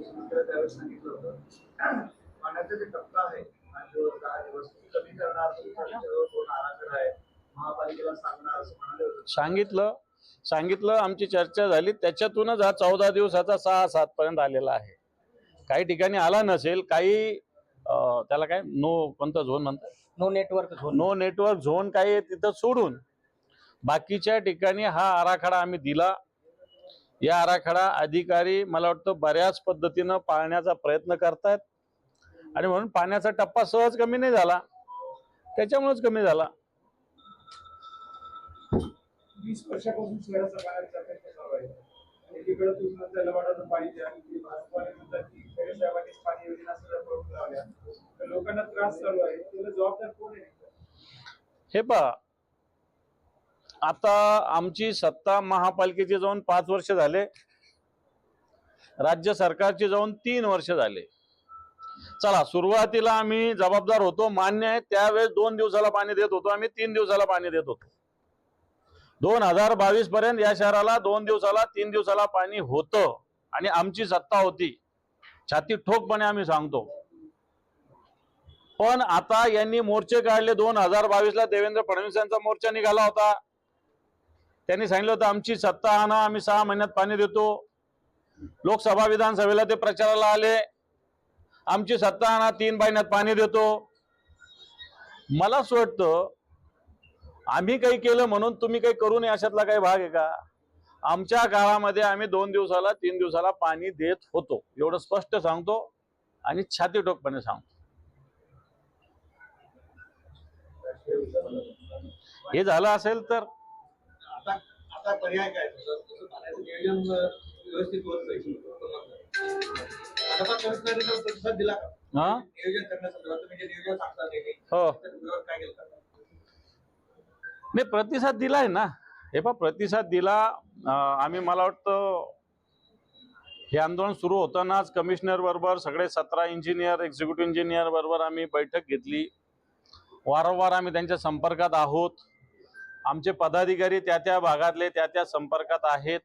त्यावेळेस सांगितलं होतं. पाण्याचा जे टप्पा आहे पाच दिवस दहा दिवस तो कमी करणार तुमचा त्याच्यावर दोन आराखडा आहे. महापालिकेला सांगणार असं म्हणाले होते. सांगितलं सांगितलं आमची चर्चा झाली. त्याच्यातूनच हा चौदा दिवसाचा सहा सात पर्यंत आलेला आहे. काही ठिकाणी आला नसेल काही त्याला काय नो कोणतं झोन म्हणतात? No network zone. No network zone काही आहे तिथं सोडून बाकीच्या ठिकाणी हा आराखडा आम्ही दिला. या आराखडा अधिकारी मला वाटतं बऱ्याच पद्धतीनं पाळण्याचा प्रयत्न करतायत. आणि म्हणून पाण्याचा टप्पा सहज कमी नाही झाला. त्याच्यामुळेच कमी झाला. वीस वर्षापासून शहराचा पाण्याचा प्रश्न चालू आहे. एकीकडे तुम्ही म्हणता लवाडाचं पाणी द्या आणि भाजपाने म्हणतात की खेडेसाहेबांनीच पाणी योजना सगळं करून लावल्या. तर लोकांना त्रास चालू आहे. त्याला जबाबदार कोण आहे? नेमकं? हे पहा आता आमची सत्ता महापालिकेची जाऊन पाच वर्ष झाले. राज्य सरकारची जाऊन तीन वर्ष झाले. चला सुरुवातीला आम्ही जबाबदार होतो मान्य आहे त्यावेळेस दोन दिवसाला पाणी देत होतो आम्ही तीन दिवसाला पाणी देत होतो. दोन हजार बावीस पर्यंत या शहराला दोन दिवसाला तीन दिवसाला पाणी होतं आणि आमची सत्ता होती. छाती ठोकपणे आम्ही सांगतो. पण आता यांनी मोर्चे काढले दोन हजार बावीस ला देवेंद्र फडणवीस यांचा मोर्चा निघाला होता. त्यांनी सांगितलं होतं आमची सत्ता आणा आम्ही सहा महिन्यात पाणी देतो. लोकसभा विधानसभेला ते प्रचाराला आले. आमची सत्ता आणा तीन महिन्यात पाणी देतो. मला असं वाटतं आम्ही काही केलं म्हणून तुम्ही काही करू नये अशातला काही भाग आहे का? आमच्या काळामध्ये आम्ही दोन दिवसाला तीन दिवसाला पाणी देत होतो. एवढं स्पष्ट सांगतो आणि छाती टोकपणे सांगतो. हे झालं असेल तर आता पर्याय काय? नियोजन व्यवस्थित होत नाही. आता प्रतिसाद दिला का? हा? नियोजन करण्यासंदर्भात तुम्ही जे नियोजन सांगता ते हो. त्याच्यावर काय केलं का? नाही प्रतिसाद दिलाय ना. हे पहा प्रतिसाद दिला आम्ही मला वाटतं हे आंदोलन सुरू होतानाच कमिशनर बरोबर सगळे सतरा इंजिनियर एक्झिक्युटिव्ह इंजिनियर बरोबर आम्ही बैठक घेतली. वारंवार आम्ही त्यांच्या संपर्कात आहोत. आमचे पदाधिकारी त्या त्या भागातले त्या त्या संपर्कात आहेत.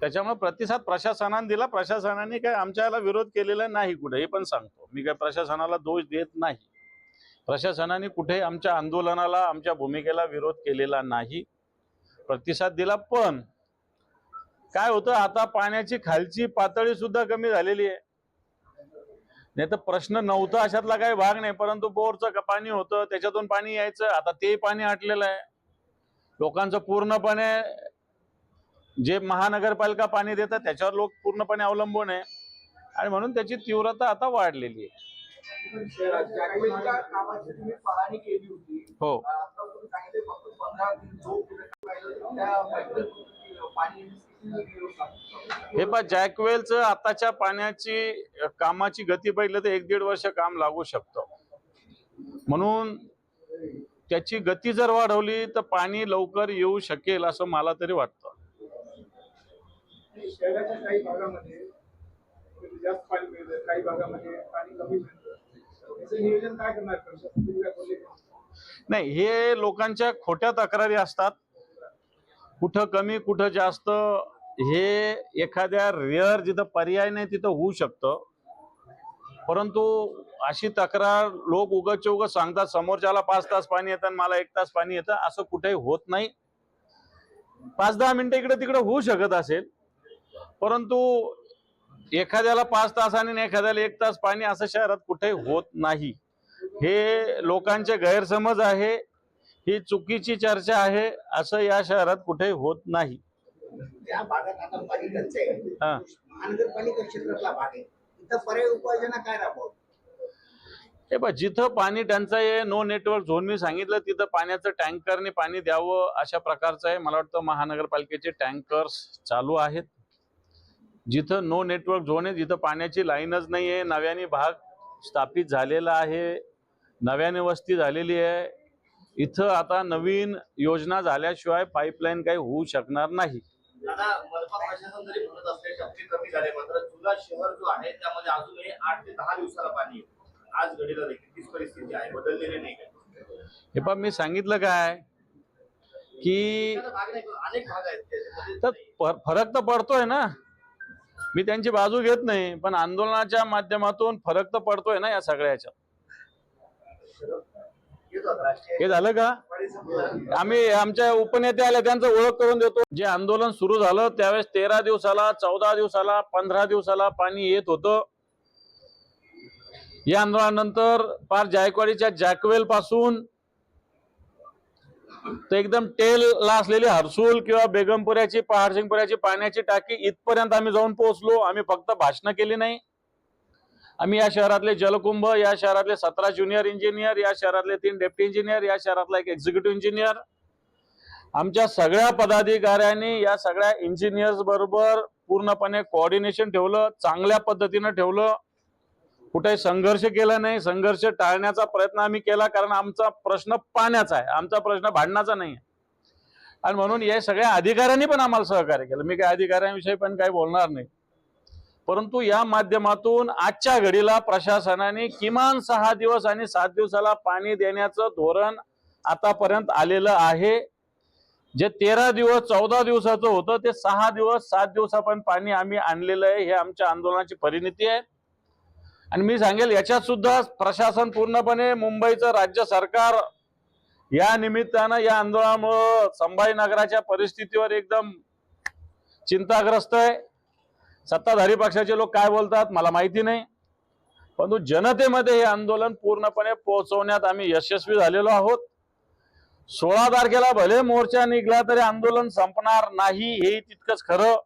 त्याच्यामुळे प्रतिसाद प्रशासनाने दिला. प्रशासनाने काय आमच्या याला विरोध केलेला नाही कुठे हे पण सांगतो. मी काय प्रशासनाला दोष देत नाही. प्रशासनाने कुठे आमच्या आंदोलनाला आमच्या भूमिकेला विरोध केलेला नाही. प्रतिसाद दिला पण काय होतं आता पाण्याची खालची पातळी सुद्धा कमी झालेली आहे. नाही तर प्रश्न नव्हता अशातला काही भाग नाही परंतु बोरचं पाणी होतं त्याच्यातून पाणी यायचं आता ते पाणी आटलेलं आहे. लोकांचं पूर्णपणे जे महानगरपालिका पाणी देतात त्याच्यावर लोक पूर्णपणे अवलंबून आहे. आणि म्हणून त्याची तीव्रता आता वाढलेली आहे. हो. हे पहा जॅकवेलचं आताच्या पाण्याची कामाची गती पाहिलं तर एक दीड वर्ष काम लागू शकतं. म्हणून त्याची गती जर वाढवली तर पाणी लवकर येऊ शकेल असं मला तरी वाटतं. शहराच्या काही भागामध्ये जास्त पाणी मिळतं काही भागामध्ये पाणी कमी मिळतं. त्याचं नियोजन काय करणार प्रशासन? तुम्ही काय बोलले का? नाही हे लोकांच्या खोट्या तक्रारी असतात. कुठं कमी कुठं जास्त हे एखाद्या रेअर जिथं पर्याय नाही तिथं होऊ शकतं. परंतु अशी तक्रार लोक उगच उगच सांगतात समोरच्याला पाच तास पाणी येतं आणि मला एक तास पाणी येतं असं कुठेही होत नाही पाच दहा मिनिटं इकडे तिकडे होऊ शकत असेल परंतु एखाद्याला पाच तास आणि एखाद्याला एक तास पाणी असं शहरात कुठेही होत नाही हे लोकांचे गैरसमज आहे ही चुकीची चर्चा आहे असं या शहरात कुठेही होत नाही त्या भागात आता पाणी टंचाई. हा. महानगरपालिका क्षेत्रातला भाग आहे पर्याय उपाययोजना काय राबवत हे बघ जिथं पाणी टंचाई आहे नो नेटवर्क झोन मी सांगितलं तिथं पाण्याचं टँकरने पाणी द्यावं अशा प्रकारचं आहे. मला वाटतं महानगरपालिकेचे टँकर्स चालू आहेत. जिथं नो नेटवर्क झोन आहे जिथं पाण्याची लाईनच नाही आहे नव्याने भाग स्थापित झालेला आहे नव्याने वस्ती झालेली आहे. इथं आता नवीन योजना झाल्याशिवाय पाईपलाईन काही होऊ शकणार नाही. आता मनपा प्रशासन जरी म्हणत असले टक्के कमी झाले मात्र जुना शहर जो आहे त्यामध्ये अजूनही आठ ते दहा दिवसाला पाणी. आज घडीला देखील तीच परिस्थिती आहे बदललेली नाही. हे पण मी सांगितलं काय की अनेक भाग आहेत तर फरक तर पडतोय ना मी त्यांची बाजू घेत नाही पण आंदोलनाच्या माध्यमातून फरक तर पडतोय ना या सगळ्या हे झालं का. आम्ही आमच्या उपनेते आले त्यांचं ओळख करून देतो. जे आंदोलन सुरू झालं त्यावेळेस तेरा दिवसाला चौदा दिवसाला पंधरा दिवसाला पाणी येत होतं. या आंदोलनानंतर पार जायकवाडीच्या जॅकवेल पासून ते एकदम टेल ला असलेली हर्सुल किंवा बेगमपुऱ्याची पहाडसिंगपुऱ्याची पाण्याची टाकी इथपर्यंत आम्ही जाऊन पोहोचलो. आम्ही फक्त भाषणं केली नाही. आम्ही या शहरातले जलकुंभ या शहरातले सतरा ज्युनियर इंजिनियर या शहरातले तीन डेप्टी इंजिनियर या शहरातला एक एक्झिक्युटिव्ह इंजिनियर आमच्या सगळ्या पदाधिकाऱ्यांनी या सगळ्या इंजिनियर्स बरोबर पूर्णपणे कोऑर्डिनेशन ठेवलं चांगल्या पद्धतीनं ठेवलं. कुठे संघर्ष केला नाही. संघर्ष टाळण्याचा प्रयत्न आम्ही केला कारण आमचा प्रश्न पाण्याचा आहे. आमचा प्रश्न भांडणाचा नाही आहे. आणि म्हणून या सगळ्या अधिकाऱ्यांनी पण आम्हाला सहकार्य केलं. मी काही अधिकाऱ्यांविषयी पण काही बोलणार नाही. परंतु या माध्यमातून आजच्या घडीला प्रशासनाने किमान सहा दिवस आणि सात दिवसाला पाणी देण्याचं धोरण आतापर्यंत आलेलं आहे. जे तेरा दिवस चौदा दिवसाचं होतं ते सहा दिवस सात दिवसापर्यंत पाणी आम्ही आणलेलं आहे हे आमच्या आंदोलनाची परिणिती आहे. आणि मी सांगेल याच्यात सुद्धा प्रशासन पूर्णपणे मुंबईचं राज्य सरकार या निमित्तानं या आंदोलनामुळं संभाजीनगराच्या परिस्थितीवर एकदम चिंताग्रस्त आहे. सत्ताधारी पक्षाचे लोक काय बोलतात मला माहिती नाही. परंतु जनतेमध्ये हे आंदोलन पूर्णपणे पोहोचवण्यात आम्ही यशस्वी झालेलो आहोत. सोळा तारखेला भले मोर्चा निघला तरी आंदोलन संपणार नाही हे तितकंच खरं.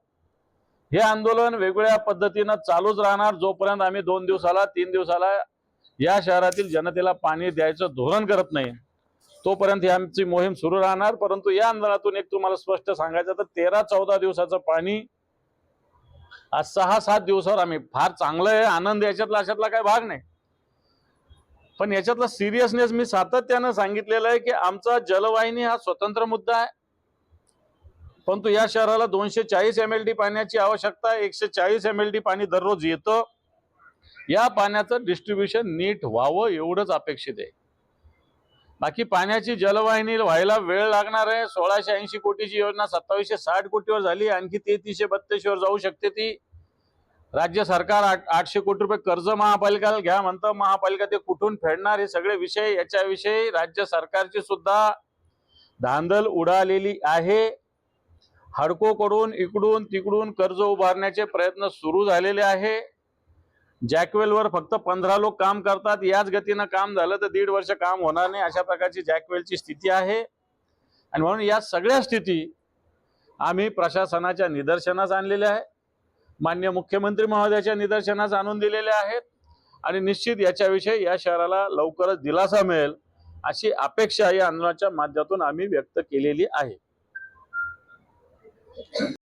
हे आंदोलन वेगवेगळ्या पद्धतीनं चालूच राहणार. जोपर्यंत आम्ही दोन दिवसाला तीन दिवसाला या शहरातील जनतेला पाणी द्यायचं धोरण करत नाही तोपर्यंत ही आमची मोहीम सुरू राहणार. परंतु या आंदोलनातून एक तुम्हाला स्पष्ट सांगायचं तर तेरा चौदा दिवसाचं पाणी आज सहा सात दिवसावर आम्ही. फार चांगलं आहे. आनंद याच्यातला अशातला काही भाग नाही. पण याच्यातला सिरियसनेस मी सातत्यानं सांगितलेलं आहे की आमचा जलवाहिनी हा स्वतंत्र मुद्दा आहे. परंतु या शहराला दोनशे चाळीस एम एल डी पाण्याची आवश्यकता आहे. एकशे चाळीस एम एल डी पाणी दररोज येतं. या पाण्याचं डिस्ट्रीब्युशन नीट व्हावं एवढंच अपेक्षित आहे. बाकी पाण्याची जलवाहिनी व्हायला वेळ लागणार आहे. सोळाशे ऐंशी कोटीची योजना सत्तावीसशे साठ कोटीवर झाली. आणखी तेहतीसशे बत्तीसवर जाऊ शकते ती. राज्य सरकार आठ आठशे कोटी रुपये कर्ज महापालिकेला घ्या म्हणतं. महापालिका ते कुठून फेडणार? हे सगळे विषय याच्याविषयी राज्य सरकारची सुद्धा धांदल उडालेली आहे. हडकोकडून इकडून तिकडून कर्ज उभारण्याचे प्रयत्न सुरू झालेले आहे. जॅकवेलवर फक्त पंधरा लोक काम करतात. याच गतीनं काम झालं तर दीड वर्ष काम होणार नाही. अशा प्रकारची जॅकवेलची स्थिती आहे. आणि म्हणून या सगळ्या स्थिती आम्ही प्रशासनाच्या निदर्शनास आणलेल्या आहे मान्य मुख्यमंत्री महोदयाच्या निदर्शनास आणून दिलेल्या आहेत. आणि निश्चित याच्याविषयी या शहराला लवकरच दिलासा मिळेल अशी अपेक्षा या आंदोलनाच्या माध्यमातून आम्ही व्यक्त केलेली आहे.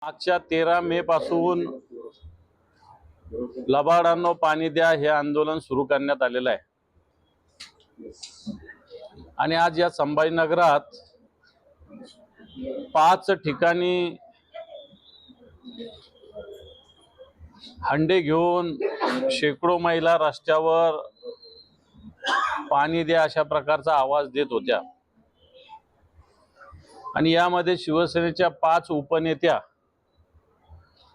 मागच्या तेरा मे पासून लबाडांनो पाणी द्या हे आंदोलन सुरू करण्यात आलेलं आहे. आणि आज या संभाजीनगरात पाच ठिकाणी हंडे घेऊन शेकडो महिला रस्त्यावर पाणी द्या अशा प्रकारचा आवाज देत होत्या. आणि यामध्ये शिवसेनेच्या पाच उपनेत्या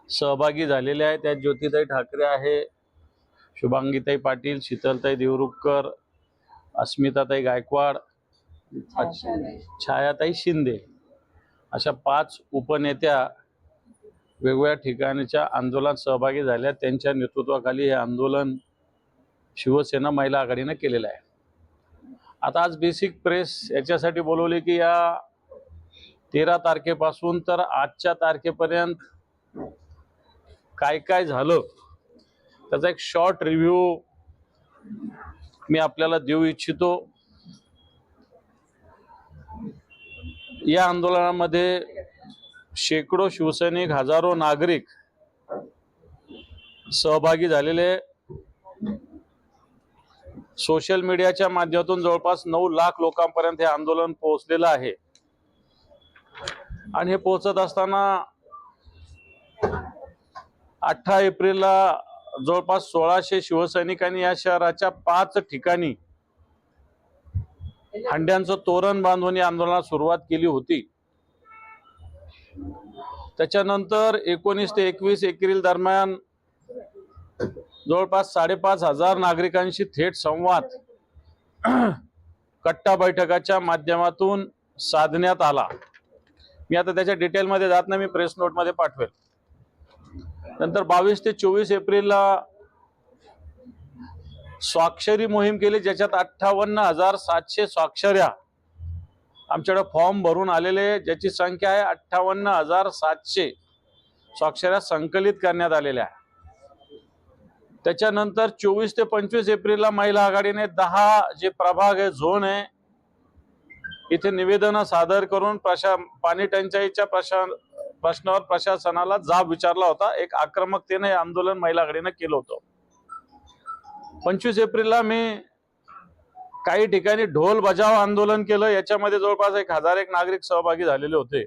सहभागी झालेल्या आहेत. त्यात ज्योतिताई ठाकरे आहे शुभांगीताई पाटील शीतलताई देवरुखकर अस्मिताताई गायकवाड छायाताई शिंदे अशा पाच उपनेत्या वेगवेगळ्या ठिकाणच्या आंदोलनात सहभागी झाल्या. त्यांच्या नेतृत्वाखाली हे आंदोलन शिवसेना महिला आघाडीनं केलेलं आहे. आता आज बेसिक प्रेस याच्यासाठी बोलवली की या तेरा तारखेपासून तर आजच्या तारखेपर्यंत काय काय झालं त्याचा एक शॉर्ट रिव्ह्यू मी आपल्याला देऊ इच्छितो. या आंदोलनामध्ये शेकडो शिवसैनिक हजारो नागरिक सहभागी झालेले. सोशल मीडियाच्या माध्यमातून जवळपास नऊ लाख लोकांपर्यंत हे आंदोलन पोहोचलेलं आहे. आणि हे पोहोचत असताना अठरा एप्रिलला जवळपास सोळाशे शिवसैनिकांनी या शहराच्या पाच ठिकाणी हंड्यांचं तोरण बांधून या आंदोलनाला सुरुवात केली होती. त्याच्यानंतर एकोणीस ते एकवीस एप्रिल दरम्यान जवळपास साडेपाच हजार नागरिकांशी थेट संवाद कट्टा बैठकाच्या माध्यमातून साधण्यात आला. मी आता त्याच्या डिटेलमध्ये जात नाही मी प्रेस नोटमध्ये पाठवेल. नंतर बावीस ते चोवीस एप्रिलला स्वाक्षरी मोहीम केली ज्याच्यात अठ्ठावन्न हजार सातशे स्वाक्षऱ्या आमच्याकडे फॉर्म भरून आलेले ज्याची संख्या आहे अठ्ठावन्न हजार सातशे स्वाक्षऱ्या संकलित करण्यात आलेल्या आहे. त्याच्यानंतर चोवीस ते पंचवीस एप्रिलला महिला आघाडीने दहा जे प्रभाग आहे झोन आहे इथे निवेदनं सादर करून प्रशा पाणी टंचाईच्या प्रशा प्रश्नावर प्रशासनाला जाब विचारला होता. एक आक्रमकतेने हे आंदोलन महिला आघाडीनं केलं होतं. पंचवीस एप्रिलला मी काही ठिकाणी ढोल बजाव आंदोलन केलं. याच्यामध्ये जवळपास एक हजार एक नागरिक सहभागी झालेले होते.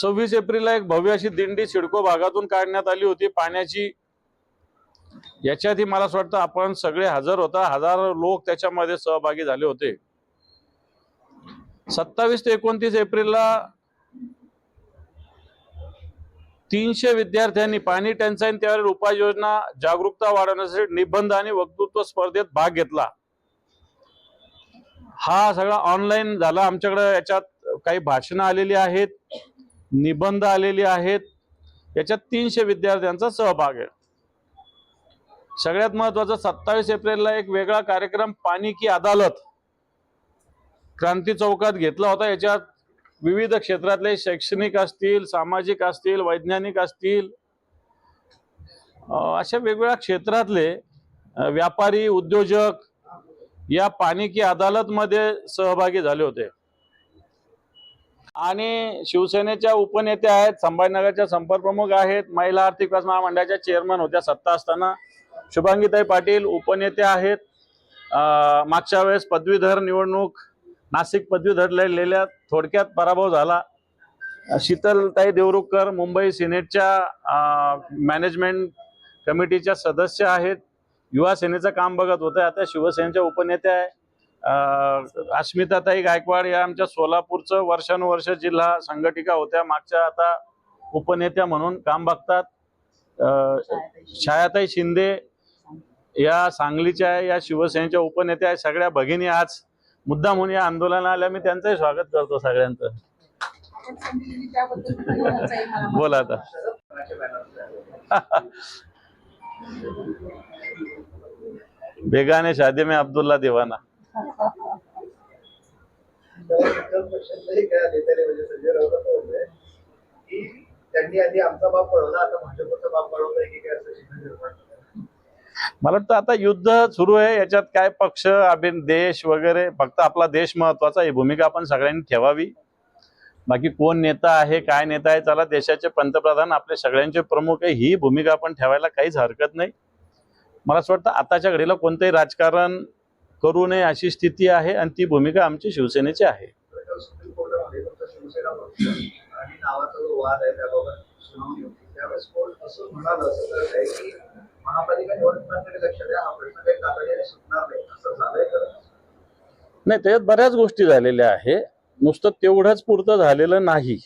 सव्वीस एप्रिलला एक भव्य अशी दिंडी सिडको भागातून काढण्यात आली होती. पाण्याची याच्यातही मला असं वाटतं आपण सगळे हजर होता. हजारो लोक त्याच्यामध्ये सहभागी झाले होते. सत्तावीस ते एकोणतीस एप्रिलला तीनशे विद्यार्थ्यांनी पाणी टंचाई त्यावर उपाययोजना जागरूकता वाढवण्यासाठी निबंध आणि वक्तृत्व स्पर्धेत भाग घेतला. हा सगळा ऑनलाईन झाला. आमच्याकडे याच्यात काही भाषणं आलेली आहेत निबंध आलेली आहेत. याच्यात तीनशे विद्यार्थ्यांचा सहभाग आहे. सगळ्यात महत्वाचं सत्तावीस एप्रिलला एक वेगळा कार्यक्रम पाणी की अदालत क्रांती चौकात घेतला होता. याच्यात विविध क्षेत्रातले शैक्षणिक असतील सामाजिक असतील वैज्ञानिक असतील अशा वेगवेगळ्या क्षेत्रातले व्यापारी उद्योजक या पाणी की अदालतमध्ये सहभागी झाले होते. आणि शिवसेनेच्या उपनेत्या आहेत संभाजीनगरच्या संपर्क प्रमुख आहेत महिला आर्थिक विकास महामंडळाच्या चेअरमन होत्या सत्ता असताना. शुभांगीताई पाटील उपनेत्या आहेत. मागच्या वेळेस पदवीधर निवडणूक नाशिक पदवीधर लढलेल्या थोडक्यात पराभव झाला. शीतलताई देवरुखकर मुंबई सिनेटच्या मॅनेजमेंट कमिटीच्या सदस्य आहेत. युवा सेनेचं काम बघत होते. आता शिवसेनेच्या उपनेत्या आहे. अस्मिताताई गायकवाड या आमच्या सोलापूरचं वर्षानुवर्ष जिल्हा संघटिका होत्या. मागच्या आता उपनेत्या म्हणून काम बघतात. छायाताई शिंदे या सांगलीच्या आहे. या शिवसेनेच्या उपनेत्या आहे. सगळ्या भगिनी आज मुद्दा म्हणून या आंदोलनाला आल्या मी त्यांचंही स्वागत करतो सगळ्यांचं. बोला आता. बेगाने शादी में अब्दुल्ला दिवाना. त्यांनी आधी आमचा बाप पळवला आता भाजपचा बाप पळवलाय की काय असं चिन्ह निर्माण झालं. मला वाटतं आता युद्ध सुरू आहे याच्यात काय पक्ष अभिन देश वगैरे फक्त आपला देश महत्त्वाचा ही भूमिका आपण सगळ्यांनी ठेवावी. बाकी कोण नेता आहे काय नेता आहे चला देशाचे पंतप्रधान आपले सगळ्यांचे प्रमुख आहे ही भूमिका आपण ठेवायला काहीच हरकत नाही. मला असं वाटतं आताच्या घडीला कोणतंही राजकारण करू नये अशी स्थिती आहे आणि ती भूमिका आमची शिवसेनेची आहे. आणि नावाचा जो वाद आहे त्याबाबत सुनावणी होती. त्यावेळेस कोर्ट असं म्हणाल असं की महापालिका निवडणुकांकडे लक्ष द्या. हा प्रश्न काही तातडीने सुटणार नाही. असं झालंय तर. नाही त्याच्यात बऱ्याच गोष्टी झालेल्या आहे. नुसतं तेवढंच पुरतं झालेलं नाही.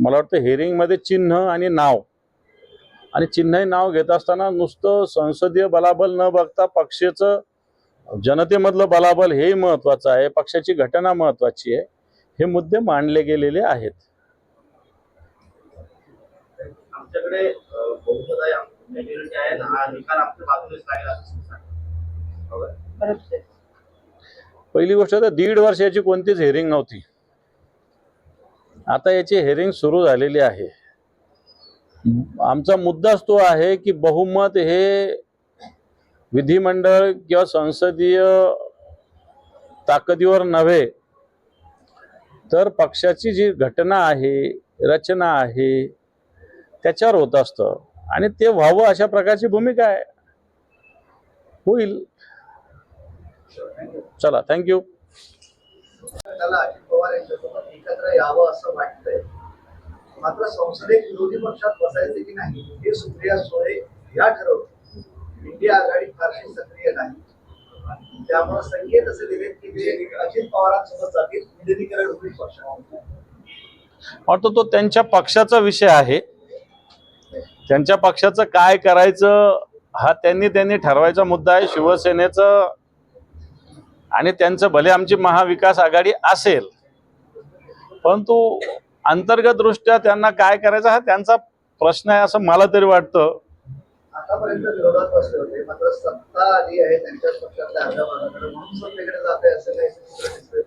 मला वाटतं हेअरिंगमध्ये चिन्ह आणि नाव. आणि चिन्ह नाव घेत असताना नुसतं संसदीय बलाबल न बघता पक्षाचं जनतेमधलं बलाबल हेही महत्वाचं आहे. पक्षाची घटना महत्वाची आहे. हे मुद्दे मांडले गेलेले आहेत. आमच्याकडे पहिली गोष्ट तर दीड वर्षाची कोणतीच हेअरिंग नव्हती. आता याची हेअरिंग सुरू झालेली आहे. आमचा मुद्दाच तो आहे की बहुमत हे विधिमंडळ किंवा संसदीय ताकदीवर नव्हे तर पक्षाची जी घटना आहे रचना आहे त्याच्यावर होत असतं. आणि ते व्हावं अशा प्रकारची भूमिका आहे. होईल. चला थँक्यू मात्र संसदेत विरोधी पक्षात बसायचे की नाही हे सुप्रिया सुळे या इंडिया आघाडी फारशी सक्रिय नाही. त्यामुळे संकेत असे दिलेत की ते अजित पवारांसोबत जातील विलिनीकरण होईल पक्षात. वाटतं तो त्यांच्या पक्षाचा विषय आहे. त्यांच्या पक्षाचं काय करायचं हा त्यांनी त्यांनी ठरवायचा मुद्दा आहे. शिवसेनेचं आणि त्यांचं भले आमची महाविकास आघाडी असेल परंतु अंतर्गत दृष्ट्या त्यांना काय करायचं हा त्यांचा प्रश्न आहे असं मला तरी वाटतं. आतापर्यंत विरोधात बसले होते मात्र सत्ता आली आहे त्यांच्याच पक्षातल्या अर्ध्या भागाकडे म्हणून सत्तेकडे जाते असं काही चित्र दिसतंय.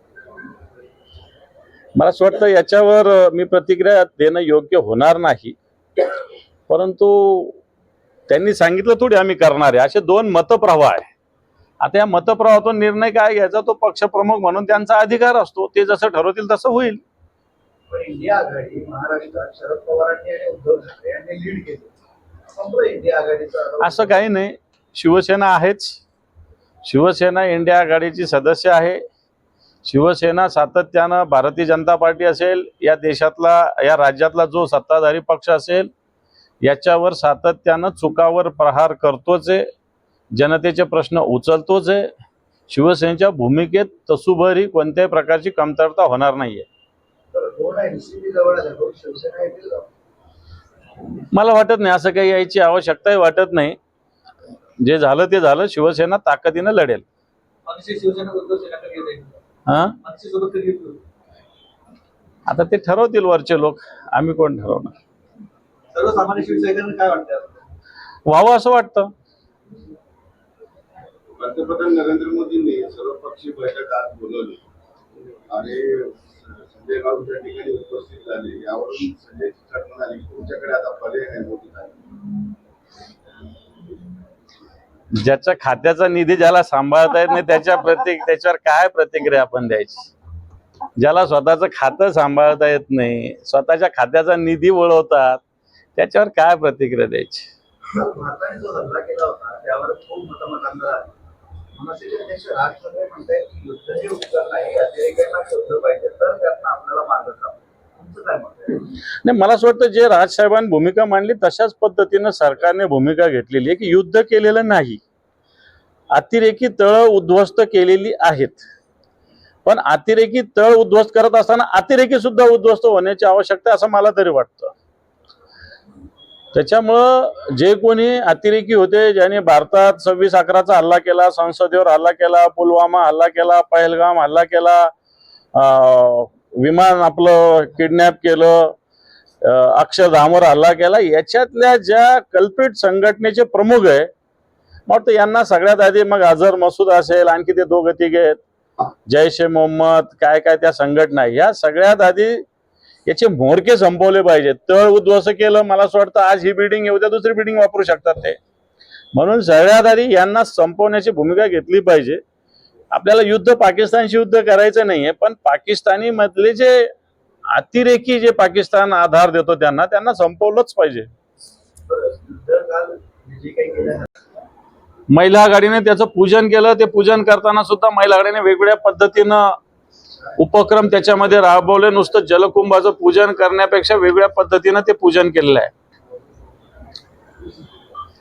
मला असं वाटतं याच्यावर मी प्रतिक्रिया देणं योग्य होणार नाही. परंतु त्यांनी सांगितलं थोडी आम्ही करणार आहे. असे दोन मतप्रवाह आहे आता या मतप्रवाहातून निर्णय काय घ्यायचा? तो पक्षप्रमुख म्हणून त्यांचा अधिकार असतो. ते जसं ठरवतील तसं होईल. पण इंडिया आघाडी महाराष्ट्रात शरद पवारांनी आणि उद्धव ठाकरे यांनी लीड केली. संपलं इंडिया आघाडीचं असं काही नाही. शिवसेना आहेच. शिवसेना इंडिया आघाडीची सदस्य आहे. शिवसेना सातत्यानं भारतीय जनता पार्टी असेल या देशातला या राज्यातला जो सत्ताधारी पक्ष असेल याच्यावर सातत्यानं चुकावर प्रहार करतोच आहे. जनतेचे प्रश्न उचलतोच आहे. शिवसेनेच्या भूमिकेत तसुभरी कोणत्याही प्रकारची कमतरता होणार नाहीये. मला वाटत नाही असं काही यायची आवश्यकताही वाटत नाही. जे झालं ते झालं शिवसेना ताकदीनं लढेल. हा? आता ते ठरवतील वरचे लोक. आम्ही कोण ठरवणार? सर्वसामान्य शिवसैनिकांना काय वाटतं व्हावं असं वाटतं. पंतप्रधान नरेंद्र मोदींनी सर्वपक्षीय बैठक आज बोलवली. आणि संजय राऊत त्या ठिकाणी उपस्थित झाले यावरून संजय चिकट म्हणाले की तुमच्याकडे आता पर्याय नाही मोदी ज्याच्या खात्याचा निधी ज्याला सांभाळता येत नाही त्याच्या प्रत्येक त्याच्यावर काय प्रतिक्रिया आपण द्यायची? ज्याला स्वतःचं खातं सांभाळता येत नाही स्वतःच्या खात्याचा निधी वळवतात त्याच्यावर काय प्रतिक्रिया द्यायची? हे नाही मला असं वाटतं जे राजसाहेबांनी भूमिका मांडली तशाच पद्धतीनं सरकारने भूमिका घेतलेली आहे की युद्ध केलेलं नाही. अतिरेकी तळ उद्ध्वस्त केलेली आहेत. पण अतिरेकी तळ उद्ध्वस्त करत असताना अतिरेकी सुद्धा उद्ध्वस्त होण्याची आवश्यकता असं मला तरी वाटतं. त्याच्यामुळं जे कोणी अतिरेकी होते ज्याने भारतात सव्वीस अकराचा हल्ला केला संसदेवर हल्ला केला पुलवामा हल्ला केला पहलगाम हल्ला केला विमान आपलं किडनॅप केलं अक्षरधामवर हल्ला केला याच्यातल्या ज्या कल्पित संघटनेचे प्रमुख आहे मग वाटतं यांना सगळ्यात आधी मग अझर मसूद असेल आणखी ते दोघं तिघे आहेत जैश ए मोहम्मद काय काय त्या संघटना या सगळ्यात आधी याचे मोरके संपवले पाहिजेत. तळ उद्ध्वस्त केलं मला असं वाटतं आज ही बिल्डिंग येऊ द्या दुसरी बिल्डिंग वापरू शकतात ते. म्हणून सगळ्यात आधी यांना संपवण्याची भूमिका घेतली पाहिजे. आपल्याला युद्ध पाकिस्तानशी युद्ध करायचं नाहीये पण पाकिस्तानी मधले जे अतिरेकी जे पाकिस्तान आधार देतो त्यांना त्यांना संपवलंच पाहिजे. महिला आघाडीने त्याचं पूजन केलं ते पूजन करताना सुद्धा महिला आघाडीने वेगवेगळ्या पद्धतीनं उपक्रम त्याच्यामध्ये राबवले. नुसतं जलकुंभाचं पूजन करण्यापेक्षा वेगळ्या पद्धतीनं ते पूजन केलेलं आहे.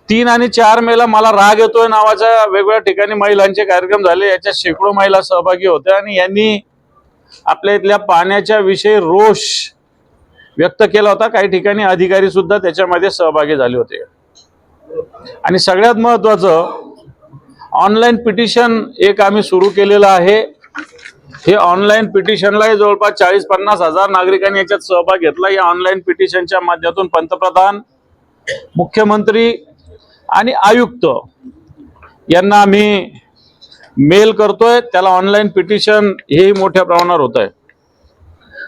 तीन आणि चार मेला मला राग येतोय नावाच्या वेगवेगळ्या ठिकाणी महिलांचे कार्यक्रम झाले. याच्यात शेकडो महिला सहभागी होत्या आणि यांनी आपल्या इथल्या पाण्याच्या विषयी रोष व्यक्त केला होता. काही ठिकाणी अधिकारी सुद्धा त्याच्यामध्ये सहभागी झाले होते. आणि सगळ्यात महत्वाचं ऑनलाईन पिटिशन एक आम्ही सुरू केलेलं आहे. हे ऑनलाईन पिटिशनला जवळपास चाळीस पन्नास हजार नागरिकांनी याच्यात सहभाग घेतला. या ऑनलाईन पिटिशनच्या माध्यमातून पंतप्रधान मुख्यमंत्री आणि आयुक्त यांना आम्ही मेल करतोय. त्याला ऑनलाईन पिटिशन हेही मोठ्या प्रमाणावर होत आहे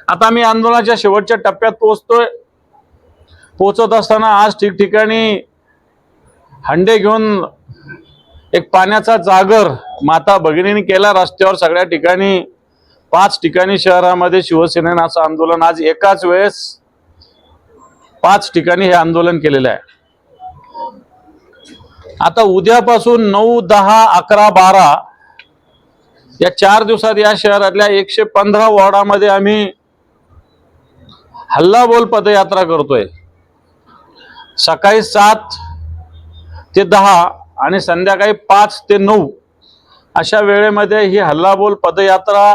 आता आम्ही आंदोलनाच्या शेवटच्या टप्प्यात पोहोचतोय. पोहोचत असताना आज ठिकठिकाणी हंडे घेऊन एक पाण्याचा जागर माता भगिनीने केला. रस्त्यावर सगळ्या ठिकाणी पाच ठिकाणी शहरामध्ये शिवसेनेनं असं आंदोलन आज एकाच वेळेस पाच ठिकाणी हे आंदोलन केलेलं आहे. आता उद्यापासून नऊ दहा अकरा बारा या चार दिवसात या शहरातल्या एकशे पंधरा वॉर्डामध्ये आम्ही हल्लाबोल पदयात्रा करतोय. सकाळी सात ते दहा आणि संध्याकाळी पाच ते नऊ अशा वेळेमध्ये ही हल्लाबोल पदयात्रा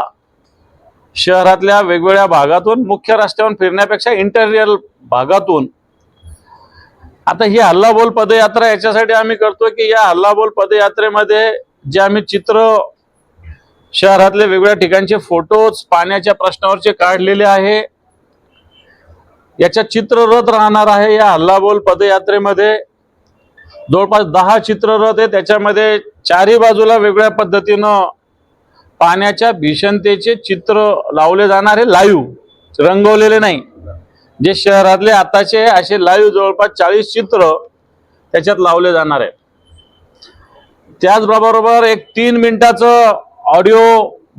शहरातल्या वेगवेगळ्या भागातून मुख्य रस्त्यावरून फिरण्यापेक्षा इंटेरियर भागातून. आता ही हल्लाबोल पदयात्रा याच्यासाठी आम्ही करतोय की या हल्लाबोल पदयात्रेमध्ये जे आम्ही चित्र शहरातले वेगवेगळ्या ठिकाणचे फोटोज पाण्याच्या प्रश्नावरचे काढलेले आहे. याच्या चित्ररथ राहणार आहे या हल्लाबोल पदयात्रेमध्ये. जवळपास दहा चित्ररथ आहे. त्याच्यामध्ये चारही बाजूला वेगळ्या पद्धतीनं पाण्याच्या भीषणतेचे चित्र लावले जाणारे लाईव्ह रंगवलेले नाही. जे शहरातले आताचे असे लाईव्ह जवळपास चाळीस चित्र त्याच्यात लावले जाणार आहे त्याचबरोबर एक तीन मिनिटाचं ऑडिओ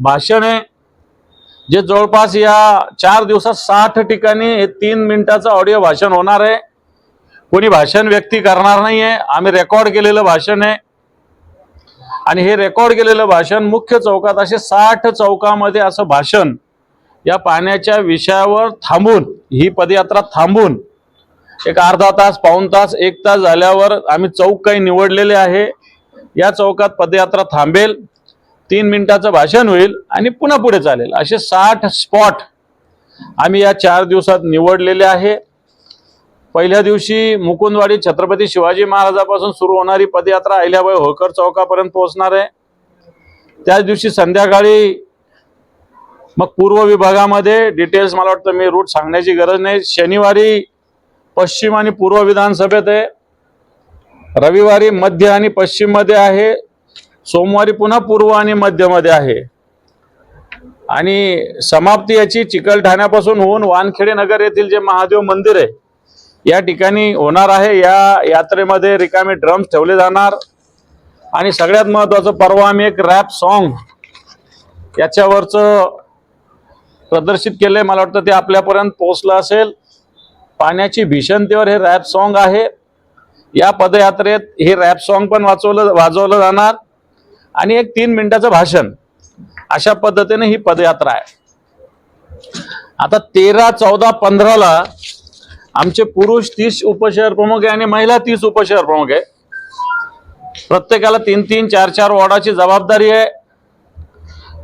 भाषण आहे जे जवळपास या चार दिवसात साठ ठिकाणी हे तीन मिनिटाचं ऑडिओ भाषण होणार आहे. कोणी भाषण व्यक्ती करणार नाही आहे आम्ही रेकॉर्ड केलेलं भाषण आहे. आणि हे रेकॉर्ड केलेलं भाषण मुख्य चौकात असे साठ चौकामध्ये असं भाषण या पाण्याच्या विषयावर थांबून ही पदयात्रा थांबून एक अर्धा तास पाऊण तास एक तास झाल्यावर आम्ही चौक काही निवडलेले आहे. या चौकात पदयात्रा थांबेल तीन मिनिटाचं भाषण होईल आणि पुन्हा पुढे चालेल. असे साठ स्पॉट आम्ही या चार दिवसात निवडलेले आहे. पहिल्या दिवशी मुकुंदवाडी छत्रपती शिवाजी महाराजापासून सुरू होणारी पदयात्रा अहिल्याबाई होळकर चौकापर्यंत पोहोचणार आहे. त्याच दिवशी संध्याकाळी मग पूर्व विभागामध्ये डिटेल्स मला वाटतं मी रूट सांगण्याची गरज नाही. शनिवारी पश्चिम आणि पूर्व विधानसभेत आहे. रविवारी मध्य आणि पश्चिममध्ये आहे. सोमवारी पुन्हा पूर्व आणि मध्यमध्ये आहे. आणि समाप्ती याची चिकलठाण्यापासून होऊन वानखेडे नगर येथील जे महादेव मंदिर आहे या ठिकाणी होणार आहे. या यात्रेमध्ये रिकामे ड्रम्स ठेवले जाणार. आणि सगळ्यात महत्त्वाचं पर्व आम्ही एक रॅप सॉन्ग याच्यावरचं प्रदर्शित केलंय. मला वाटतं ते आपल्यापर्यंत पोहोचलं असेल. पाण्याची भीषणतेवर हे रॅप सॉन्ग आहे. या पदयात्रेत हे रॅप सॉन्ग पण वाचवलं वाजवलं जाणार. आणि एक तीन मिनिटाचं भाषण. अशा पद्धतीने ही पदयात्रा आहे. आता तेरा चौदा पंधराला आमचे पुरुष तीस उपशहर प्रमुख आहे आणि महिला तीस उपशहर प्रमुख आहे. प्रत्येकाला तीन तीन चार चार वॉर्डाची जबाबदारी आहे.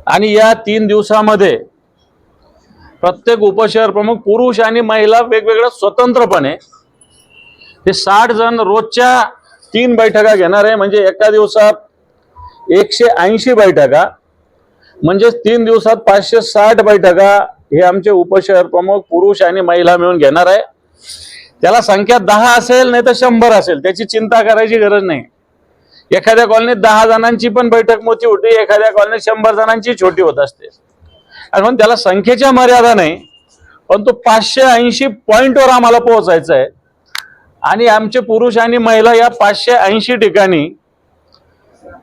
आणि या तीन दिवसामध्ये प्रत्येक उपशहर प्रमुख पुरुष आणि महिला वेगवेगळ्या स्वतंत्रपणे हे साठ जण रोजच्या तीन बैठका घेणार आहे. म्हणजे एका दिवसात एकशे ऐंशी बैठका म्हणजे तीन दिवसात पाचशे साठ बैठका हे आमचे उपशहर प्रमुख पुरुष आणि महिला मिळून घेणार आहे. त्याला संख्या दहा असेल नाही तर शंभर असेल. त्याची चिंता करायची गरज नाही. एखाद्या कॉलनीत दहा जणांची पण बैठक मोठी होती एखाद्या कॉलनीत शंभर जणांची छोटी होत असते. आणि म्हणून त्याला संख्येच्या मर्यादा नाही पण तो पाचशे ऐंशी पॉईंटवर आम्हाला पोहोचायचं आहे. आणि आमचे पुरुष आणि महिला या पाचशे ऐंशी ठिकाणी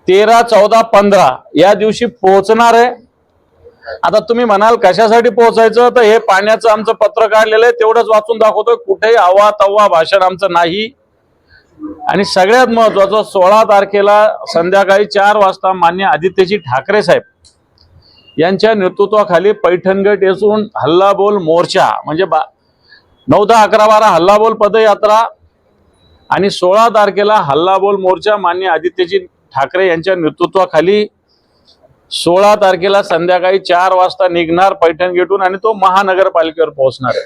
तेरा चौदा पंधरा या दिवशी पोहोचणार आहे. आता तुम्ही म्हणाल कशासाठी पोहोचायचं? तर हे पाण्याचं आमचं पत्र काढलेलं आहे तेवढंच वाचून दाखवतोय. कुठेही हवा तव्हा भाषण आमचं नाही. आणि सगळ्यात महत्वाचं सोळा तारखेला संध्याकाळी चार वाजता मान्य आदित्यजी ठाकरे साहेब यांच्या नेतृत्वाखाली पैठणगट येसून हल्लाबोल मोर्चा म्हणजे बा नऊ दहा अकरा बारा हल्लाबोल पदयात्रा आणि सोळा तारखेला हल्लाबोल मोर्चा मान्य आदित्यजी ठाकरे यांच्या नेतृत्वाखाली सोळा तारखेला संध्याकाळी चार वाजता निघणार पैठण गेटून आणि तो महानगरपालिकेवर पोहोचणार आहे.